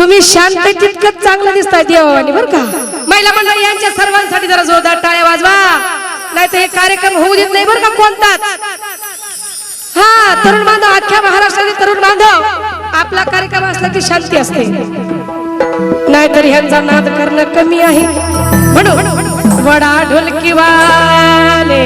तुम्ही शांत तितकंच चांगलं दिसताय देवानी बरं का? महिला मंडळी यांच्या सर्वांसाठी जरा जोरदार टाळ्या वाजवा. नाही तर हे कार्यक्रम होऊ देत नाही बरं का? कोणताच? हा तरुण बांधव अख्ख्या महाराष्ट्रातील तरुण बांधव आपला कार्यक्रम असला की शांती असते. नाहीतर ह्यांचा नाद करणं कमी आहे. म्हणून वडा ढोलकी वाले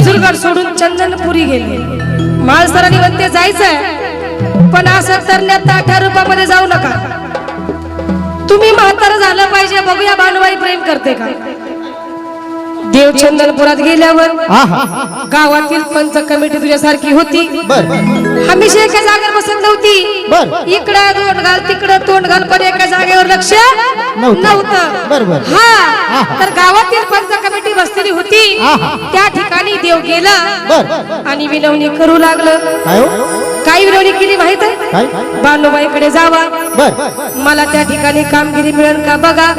जेजुरगड सोडून चंदनपुरी गेले. माळसरांनी म्हणते जायचंय पण असं तरण्यात ताठ्या रूपामध्ये जाऊ नका. तुम्ही म्हातारं झालं पाहिजे बघूया भानुबाई प्रेम करते का. देव चंदनपुरात गेल्यावर गावातील पंच कमिटी तुझ्यासारखी होती. हमेशा एका जागेवर बसत नव्हती. इकडं तोंड घाल तिकडं तोंड घाल पण एका जागेवर लक्ष नव्हतं. हा तर गावातील पंच बसलेली होती. त्या ठिकाणी देव गेला आणि विनवणी करू लागलं. काय हो? विनवणी केली माहीत आहे? बानुबाईकडे जावा. बर. मला त्या ठिकाणी कामगिरी मिळेल का बघा.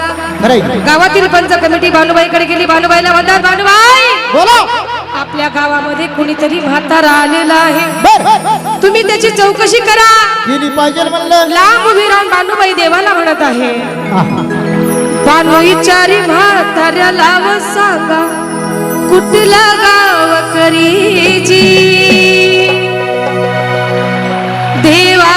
गावातील पंच कमिटी भानुबाईकडे गेली. भानुबाईला म्हणतात भानुबाई बोला. आपल्या गावामध्ये कुणीतरी म्हातारा आलेला आहे. तुम्ही त्याची चौकशी करा. लांब उभी राहून बानूबाई देवाला म्हणत आहे. आहा. बानू विचारी म्हाताऱ्याला व सांगा. कुठला गाव करीजी देवा.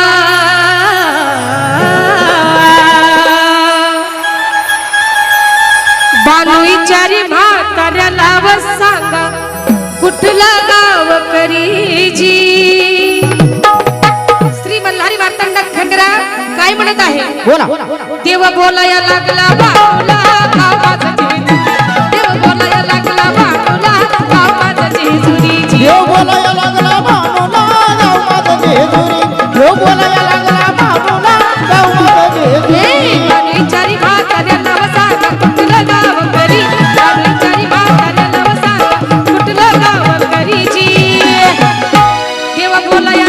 बानू विचारी म्हाताऱ्याला व सांगा. कुठला गाव करीजी श्री मल्हारी वार्तांड खंडरा काय म्हणत आहे? बोला. देव बोलाया लागला बाळूला गाव माझं जेजुरी. देव बोलाया लागला बाळूला गाव माझं जेजुरीची. देव बोलाया लागला बाबूला गाव माझं जेजुरी देव बोलाया लागला बाबूला गाव माझं जेजुरी बाणेचारी म्हाताऱ्याला व सांगा कुठलं गाव करी. बाणेचारी म्हाताऱ्याला व सांगा कुठलं गाव करीची. देव बोलाया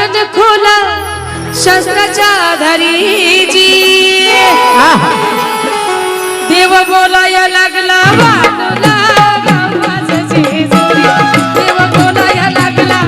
वचन खोला शस्त्राच्या आधारीजी देव बोलाया लागला देव बोलाया लागला